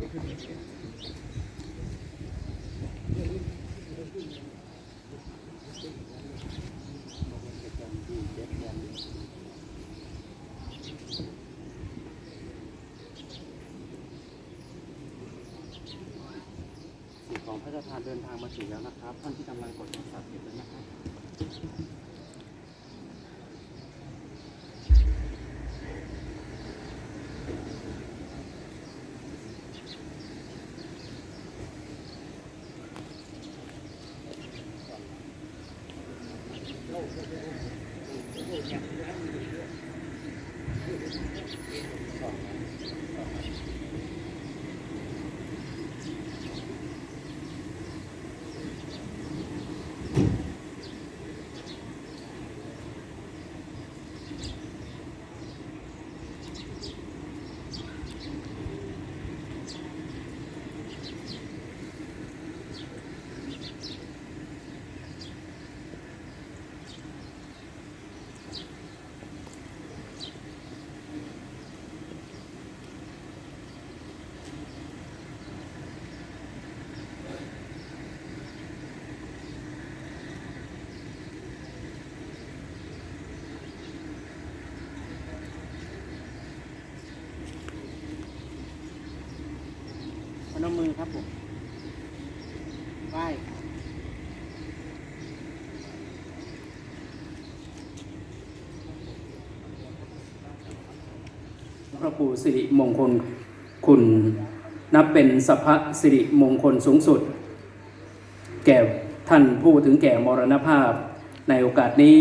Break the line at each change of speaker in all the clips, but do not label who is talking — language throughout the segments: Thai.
สิ่งของพระราชทานเดินทางมาถึงแล้วนะครับ ท่านที่กำลังกดโทรศัพท์อยู่ด้วนะครับ นมมือครับผมไหว้
พระครูสิริมงคลคุณนับเป็นสัพพะสิริมงคลสูงสุด แก่ท่านผู้ถึงแก่มรณภาพ ในโอกาสนี้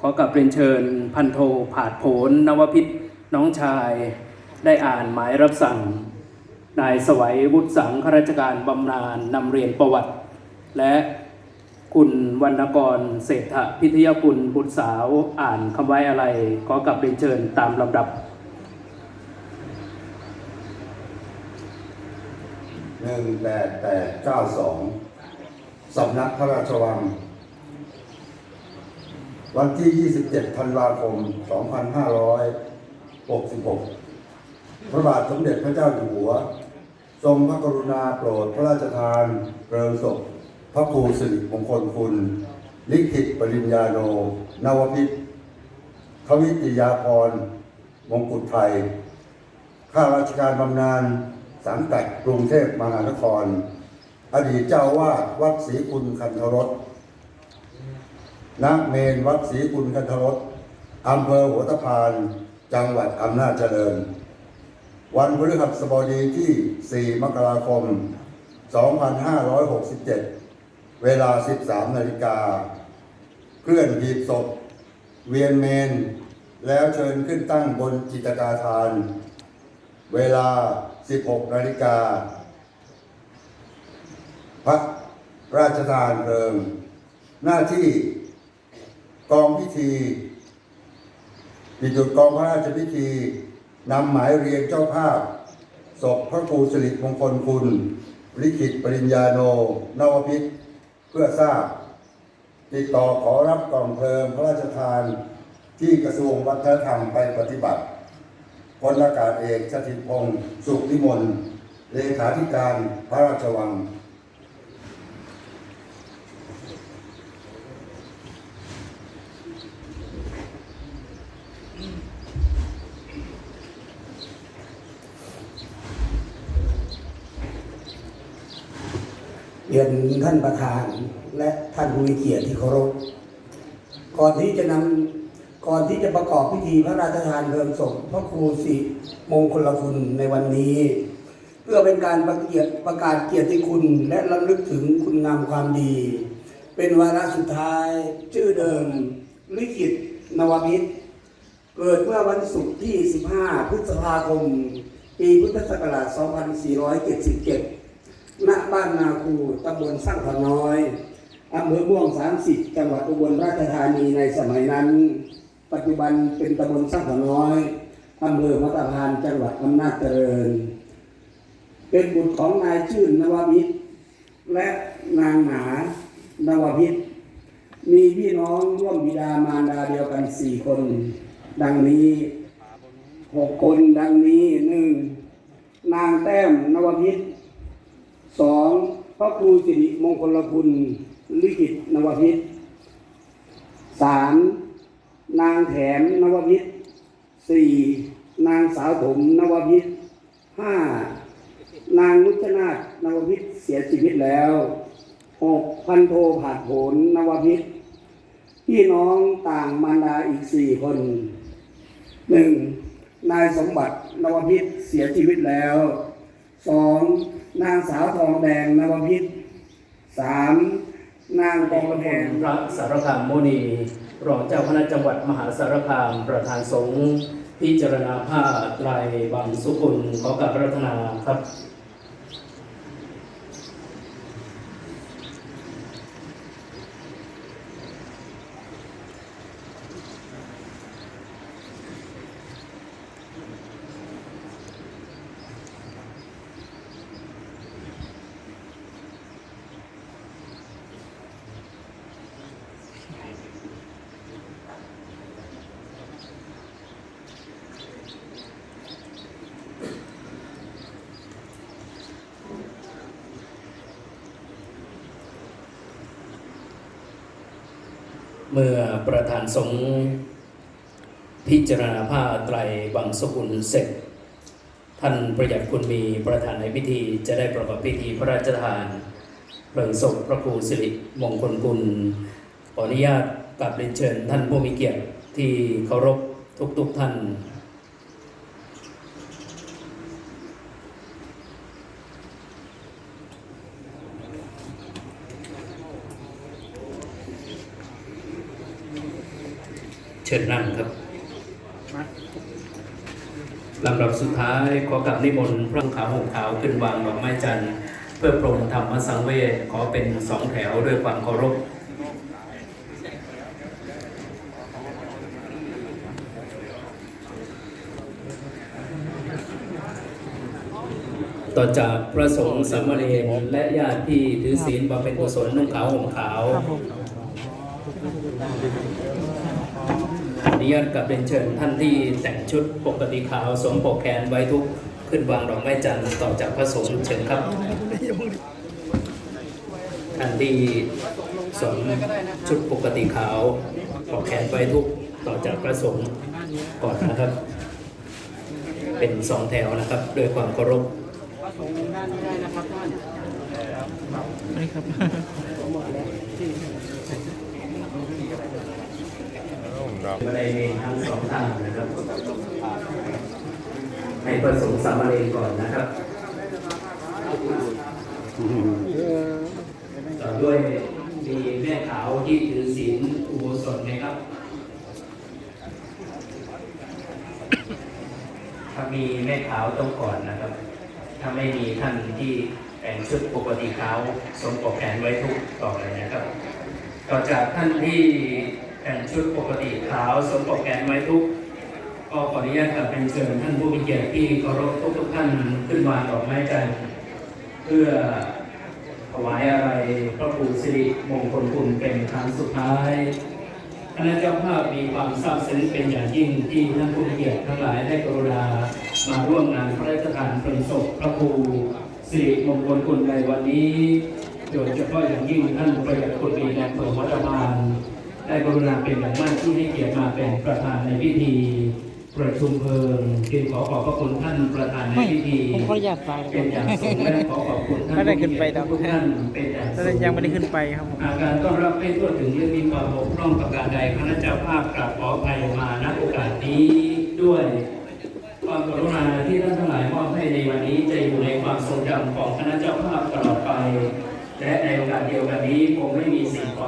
ขอกลับเรียนเชิญพันโทผาดโผนนวพิษน้องชาย ได้อ่านหมายรับสั่ง นายสวัยวุฒิสังข้าราชการบำนาญนำเรียนประวัติ และคุณวรรณกรเศรษฐพิทยากุลบุตรสาวอ่านคำไว้อะไร ขอกลับเรียนเชิญตามลำดับ
หนึ่งแปดแปดเก้าสองสำนักพระราชวัง วันที่ 27 ธันวาคม 2566 พระบาทสมเด็จพระเจ้าอยู่หัว ทรงพระกรุณาโปรดพระราชทานเพลิงศพพระครูสิริมงคลคุณ ลิขิตปริญญาโน นวพิษทวิติยาพรมงกุฎไทย ข้าราชการบำนาญสังกัดกรุงเทพมหานคร อดีตเจ้าวาดวัดศรีคุณคันธรสนักเมนวัดศรีคุณคันธรสอำเภอหัวตะพาน จังหวัดอำนาจเจริญ วันพฤหัสบดีที่ 4 มกราคม 2567 เวลา 13 นาฬิกา เคลื่อนหีบศพ เวียนเมน แล้วเชิญขึ้นตั้งบนจิตกาทาน เวลา 16 นาฬิกา พระราชทานเพลิงหน้าที่กองพิธีปิจุดกองพระราชพิธี นำหมายเรียงเจ้าภาพศพพระครูสิริมงคลคุณ ลิขิตปริญญาโน นวพิษเพื่อทราบ ติดต่อขอรับกล่องเพลิงพระราชทานที่กระทรวงวัฒนธรรมไปปฏิบัติพลอากาศเอกสถิพงศ์สุขนิมนเลขาธิการพระราชวัง
เรียน ท่านประธานและท่านผู้มีเกียรติที่เคารพก่อนที่จะนำก่อนที่จะประกอบพิธีพระราชทานเพลิงศพพระครูสิมงคลคุณในวันนี้ เพื่อเป็นการประเกียรติประกาศเกียรติคุณและรำลึกถึงคุณงามความดี เป็นวาระสุดท้ายชื่อเดิมลิขิตนวมิตรเกิดเมื่อวันศุกร์ที่ 15 พฤษภาคม ปีพุทธศักราช 2477 ณบ้านนาคูตำบลสร้างขน้อยอำเภอม่วง30จังหวัดอุบลราชธานีในสมัยนั้น ปัจจุบันเป็นตำบลสร้างขน้อยอำเภอมัตตพานจังหวัดอำนาจเจริญ เป็นบุตรของนายชื่นนวมิตร และนางหนานวพิษมีพี่น้องร่วมบิดามารดาเดียวกันสี่คน ดังนี้หกคนดังนี้หนึ่งนางแต้มนวพิษ สองพระครูสิริมงคลคุณลิขิตนวพิษสามนางแถมนวพิษสี่นางสาวถมนวพิษห้านางนุชนาถนวพิษเสียชีวิตแล้วหกพันโทผาดโผนนวพิษพี่น้องต่างมารดาอีกสี่คนหนึ่งนายสมบัตินวพิษเสียชีวิตแล้ว สองนางสาวทองแดงนวพิษสามนางกองระแพง
พระสารคามโมนีรองเจ้าคณะจังหวัดมหาสารคามประธานสงฆ์พิจารณาผ้าไตรบางสุกุลขอกราบพรรัตนาครับ เมื่อประธานสงฆ์พิจารณาผ้าไตรบังสกุลเสร็จ ท่านประหยัดคุณมีประธานในพิธีจะได้ประกอบพิธีพระราชทานเพลิงศพพระครูสิริมงคลกุลขออนุญาตกลับเรียนเชิญท่านผู้มีเกียรติที่เคารพทุกๆทท่าน เชิญนั่งครับลำดับสุดท้ายขอกลับนิมนต์พระขาวหงขาวขึ้นวางดอกไม้จันทร์เพื่อปรงธรรมสังเวชขอเป็นสองแถวด้วยความเคารพต่อจากพระสงฆ์สามเณรและญาติที่ถือศีลบำเพ็ญกุศลนุ่งขาวห่มขาว อนุญาตกับเรียนเชิญท่านที่แต่งชุดปกติขาวสวมปกแขนไว้ทุกขึ้นวางดอกไม้จันทร์ต่อจากพระสงฆ์เชิญครับท่านที่สวมชุดปกติขาวปกแขนไว้ทุกต่อจากพระสงฆ์ก่อนนะครับ เป็นสองแถวนะครับด้วยความเคารพบัน ไดเมนทั้งสองทางนะครับ ให้ประสงค์สามเณรก่อนนะครับต่อด้วยมีแม่ขาวที่ถือศีลอุโบสถนะครับ ถ้ามีแม่ขาวต้องก่อนนะครับ ถ้าไม่มีท่านที่แต่งชุดปกติขาวสวมปกแขนไว้ทุกต่อเลยนะครับ ต่อจากท่านที่ แต่งชุดปกติขาวสวมปกแขนไว้ทุก ก็ขออนุญาตกลับเป็นเชิญท่านผู้มีเกียรติที่เคารพทุกทุกท่านขึ้นวางดอกไม้จันทร์เพื่อถวายอะไรพระครูสิริมงคลคุณเป็นครั้งสุดท้ายคณะเจ้าภาพมีความซาบซึ้งเป็นอย่างยิ่งที่ท่านผู้มีเกียรติทั้งหลายได้กรุณามาร่วมงานพระราชทานเพลิงศพพระครูสิริมงคลคุณในวันนี้โดยเฉพาะอย่างยิ่งท่านประหยัดคุณมีในอำเภอวัดบาน ได้กรุณาเป็นอย่างมากที่ให้เกียรติมาเป็นประธานในพิธีประชุมเพลิงจึงขอขอบพระคุณท่านประธานในพิธี
ผมขออนุญาตไป
เป็นอย่างสูงและขอขอบคุณท่าน
ไม่ได้ขึ้นไปดอก
ทุกท่านเป็นอย่าง
แต่
สูง
ยังไม่ได้ขึ้นไปครับผม
อาการต้อนรับไม่ทั่วถึงหรือมีความบกพร่องประการใดคณะเจ้าภาพกราบขออภัยมาณโอกาสนี้ด้วยความกรุณาที่ท่านทั้งหลายมอบให้ในวันนี้จะอยู่ในความทรงจำของคณะเจ้าภาพตลอดไปและในโอกาสเดียวกันนี้คงไม่มี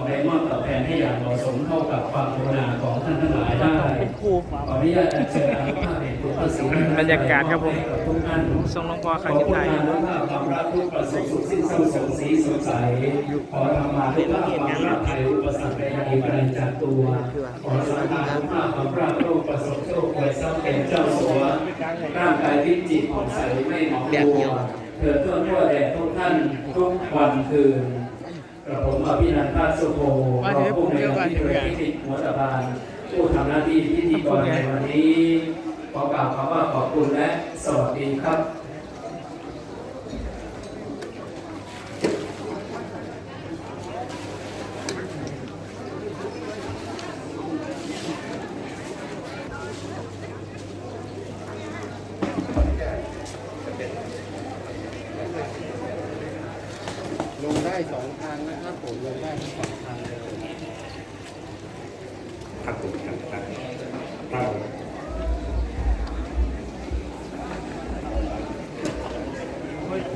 สิ่งของใดมอบตอบแทนให้อย่างเหมาะสมเท่ากับความกรุณาของท่านทั้งหลายได้
เป็นครู
ขออนุญาตอัญเชิญอานุภาพแห่งคุณพระศรีรัตนตรัย
บรรยากาศครับผม
ให้กับทุกท่าน
ทรงหลวงพ่อ
ข
ครั้
อง
ที่
คุณ
ไทย
อานุภาพความรักทุกประสบสุขสิ้นเศร้าสงสีสดใสขอธรรมาทุกภาพความรักภัยอุปสรรคใดๆประจากตัวขอสังฆานุภาพความรักโรคประสบโชคไว้ทรัพย์เป็นเจ้าสัวร่างกายพิจิตผ่องใสไม่หมองมัวเถิดทั่วทั่วแด่ทุกท่านทุกวันคืน กระผมอภินันทาสุโภรองผู้ในวยการที่เกิดที่หัวตะพานผู้ทำหน้าที่พิธีกรในวันนี้ ขอกล่าวคำว่าขอบคุณและสวัสดีครับ
ได้สองทางนะครับผมลงได้ทั้งสองทางเลย
ครับผมครับครับครับ ก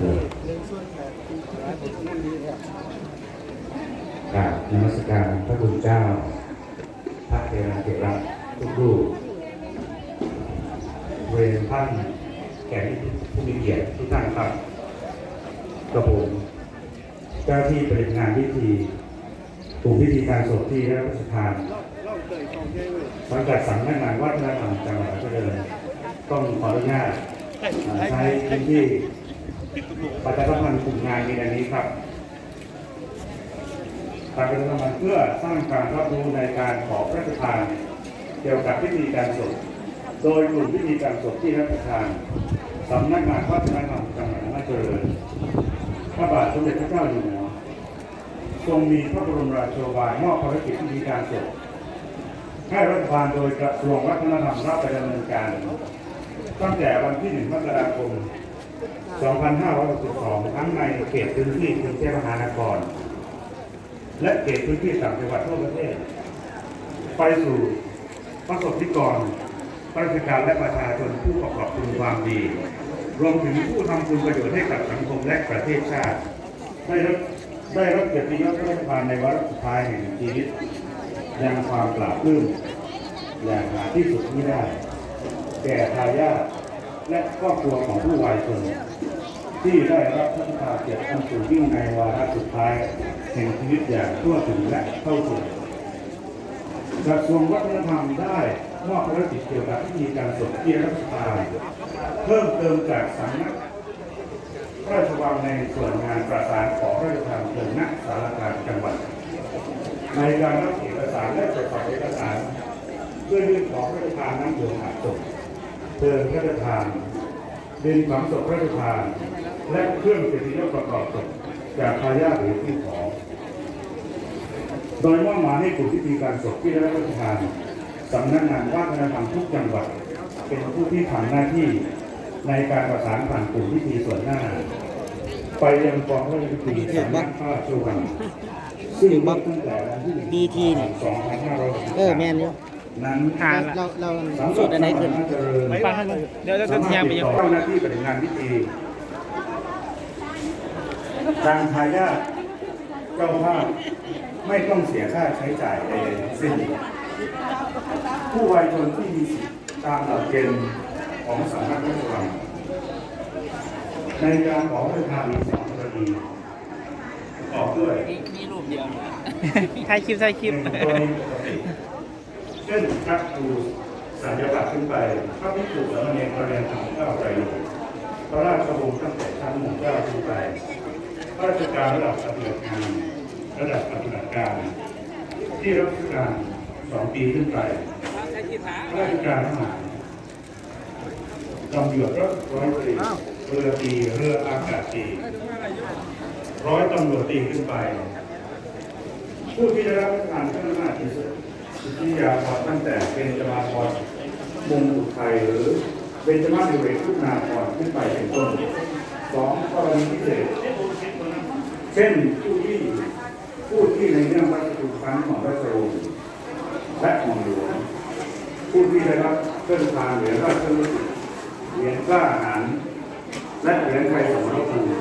ราบนมัสการพระคุณเจ้า พระเทระเถระทุกรูปเวรท่านแขกผู้มีเกียรติทุกท่านครับกระผมเจ้าที่ปฏิบัติงานพิธีถูกพิธีการศพที่ได้รับพระราชทานสังกัดสำนักงานวัฒนธรรมจังหวัดเพชรบูรณ์ต้องขออนุญาตใช้พื้นที่ ประชาสัมพันธ์กลุ่มงานในอันนี้ครับการเป็นธรรมเพื่อสร้างการรับรู้ในการขอพระราชทานเกี่ยวกับพิธีการศพโดยกลุ่มพิธีการศพที่รับประทานสำนักงานวัฒนธรรมจังหวัดนาจเจริญพระบาทสมเด็จพระเจ้าอยู่หัวทรงมีพระบรมราโชวาทมอบภารกิจพิธีการศพให้รัฐบาลโดยกระทรวงวัฒนธรรมรับไปดำเนินการ ตั้งแต่วันที่ 1 มกราคม 2562 ทั้งในเขตพื้นที่กรุงเทพมหานคร และเขตพื้นที่ต่างจังหวัดทั่วประเทศ ไปสู่ประสบนิกรข้าราชการและประชาชนผู้ประกอบคุณความดี รวมถึงผู้ทำคุณประโยชน์ให้กับสังคมและประเทศชาติ ได้รับได้รับเกียรติยศพระราชทานในวาระสุดท้ายแห่งชีวิตอยังความปราบปลื้มอย่างหาที่สุดไม่ได้ แก่ทายาท และครอบครัวของผู้วายชนที่ได้รับพระราชทานเกียรติอันสูงยิ่งในวาระสุดท้ายแห่งชีวิตอย่างทั่วถึงและเข้าถึงกระทรวงวัฒนธรรมได้มอบภารกิจเกี่ยวกับพิธีการศพที่รัฐบาลเพิ่มเติมจากสำนักพระราชวังในส่วนงานประสานขอพระราชทานเพลิงณสารกางจังหวัด ในการรับเอกสารและตรวจสอบเอกสาร เพื่อยื่นขอพระราชทานน้ำหลวงอาบศพ เพลิงพระราชทานดินฝังศพพระราชทาน และเครื่องเกียรติยศประกอบศพจากทายาทหรือผู้ขอโดยมอบหมายให้กลุ่มพิธีการศพที่ได้รับพระราชทานสำนักงานวัฒนธรรมทุกจังหวัด เป็นผู้ที่ทำหน้าที่ในการประสานผ่านกลุ่มพิธีส่วนหน้า ไปยังกองพระราชพิธีสำนักพระราชวังซึ่งเริ่มตั้งแต่วันที่หนึ่ง
ดีทีนี่
สองพันห้าร้อยหกสิบ
เออแม่นอยู่
นั้น
หาละ
เราเรา
สุดอันไหนขึ้น
ไป
ฟังให้เลยเดี๋ยวจะจะยามไปยัง
เจ้าหน้าที่ปฏิบัติงานพิธีทางทายาทเจ้าภาพไม่ต้องเสียค่าใช้จ่ายใดๆทั้งสิ้น ผู้วัยชนที่มีสิทธิ์ตามหลักเกณฑ์ของสำนักพระราชวังในการขอพระราชทานมีสองกรณีออกด้วย
ถ่ายคลิปถ่ายคลิป
หนึ่งกรณีปกติ เช่นพระครูสัญญาบัตรขึ้นไปพระภิกษุสามเณรประเรียนธรรมเก้าใจโยมพระราชวงศ์ตั้งแต่ชั้นหมู่เก้าขึ้นไปข้าราชการระดับปฏิบัติงานระดับปฏิบัติการ ที่รับราชการสองปีขึ้นไปข้าราชการทหารตำรวจร้อยตรีเรือตรีเรืออากาศตรีร้อยตำรวจตรีขึ้นไป ผู้ที่ได้รับการพัฒนาที่สุด วิทยาพรตั้งแต่เป็นจมาพรมงกุฎไทยหรือเป็นจมาดิเรกทุกนาพรขึ้นไปเป็นต้นสองกรณีพิเศษ เช่นผู้ที่ผู้ที่ในเรื่องวัตถุครั้งของพระโรงและของหลวงผู้ที่ได้รับเครื่องทานเหรียญราชรุติเหรียญกล้าหาญและเหรียญไทยสมรภูมิ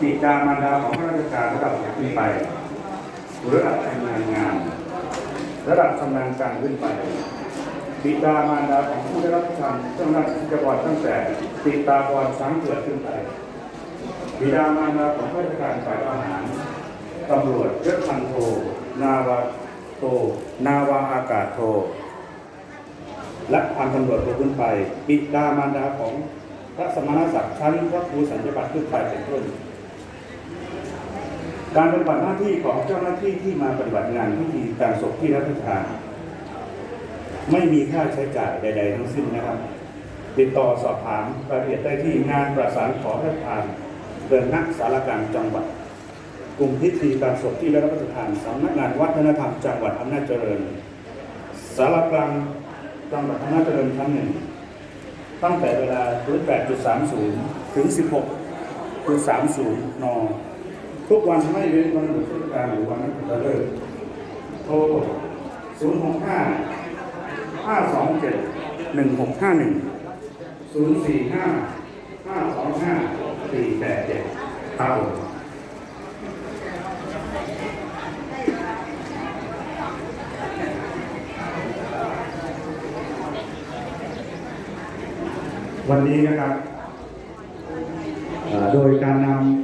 ปิดามารดาของข้าราชการระดับขึ้นไประดับชำนงาน ระดับชำนาญการขึ้นไปบิดามารดาของผู้ได้รับการเจ้าหน้าที่จังหวัดตั้งแต่ติดตาบอลช้างเกิดขึ้นไปบิดามารดาของข้าราชการฝ่ายทหารตำรวจยศพันโท นาวาโท นาวาอากาศโท และพันตำรวจโทขึ้นไปบิดามารดาของพระสมณศักดิ์ชั้นพระครูสัญญบัตรขึ้นไปเป็นต้น การปฏิบัติหน้าที่ของเจ้าหน้าที่ที่มาปฏิบัติงานพิธีการศพที่รัฐทานไม่มีค่าใช้จ่ายใด ๆ ทั้งสิ้นนะครับ ติดต่อสอบถามรายละเอียดได้ที่งานประสานขอพระราชทานเดินนักสารกางจังหวัด กลุ่มพิธีการศพที่รับพระราชทานสำนักงานวัฒนธรรมจังหวัดอำนาจเจริญสารกลางจังหวัดอำนาจเจริญชั้นหนึ่งตั้งแต่เวลา08.30 ถึง 16.30 น ทุกวันไม่เว้นวันหยุดราชการหรือวันนักขัตฤกษ์โทร 0 6 5 5 2 7 1 6 5 1 0 4 5 5 2 5 4 8 7ครับผมวันนี้นะครับโดยการนำ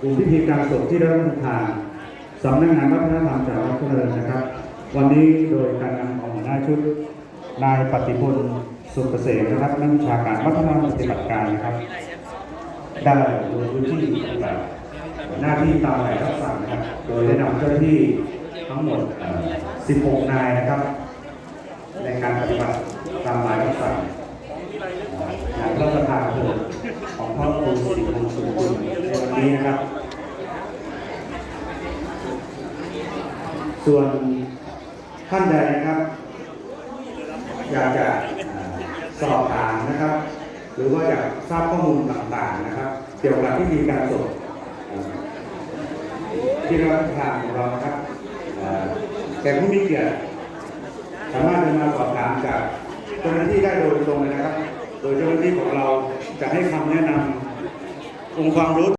กลุ่มพิธีการศพที่ได้รับประทานสำนักงานวัฒนธรรมจากวัดเจริญนะครับ วันนี้โดยการนำของหัวหน้าชุดนายปฏิพลสุขเกษมนะครับนักวิชาการวัฒนธรรมปฏิบัติการนะครับได้ลงพื้นที่ปฏิบัติหน้าที่ตามหมายรับสั่งนะครับ โดยได้นำเจ้าหน้าที่ทั้งหมด 16 นายนะครับ ในการปฏิบัติตามหมายรับสั่งงานพระประธานเพลิงของพระครูสิริพง นี้นะครับ ส่วนท่านใดนะครับ อยากจะสอบถามนะครับ หรือว่าอยากทราบข้อมูลต่างๆนะครับ เกี่ยวกับพิธีการศพที่รับประทานของเรานะครับเอ่ผู้มีเกียรติสามารถเดินมาสอบถามจากเจ้าหน้าที่ได้โดยตรงเลยนะครับ โดยเจ้าหน้าที่ของเราจะให้คำแนะนำองค์ความรู้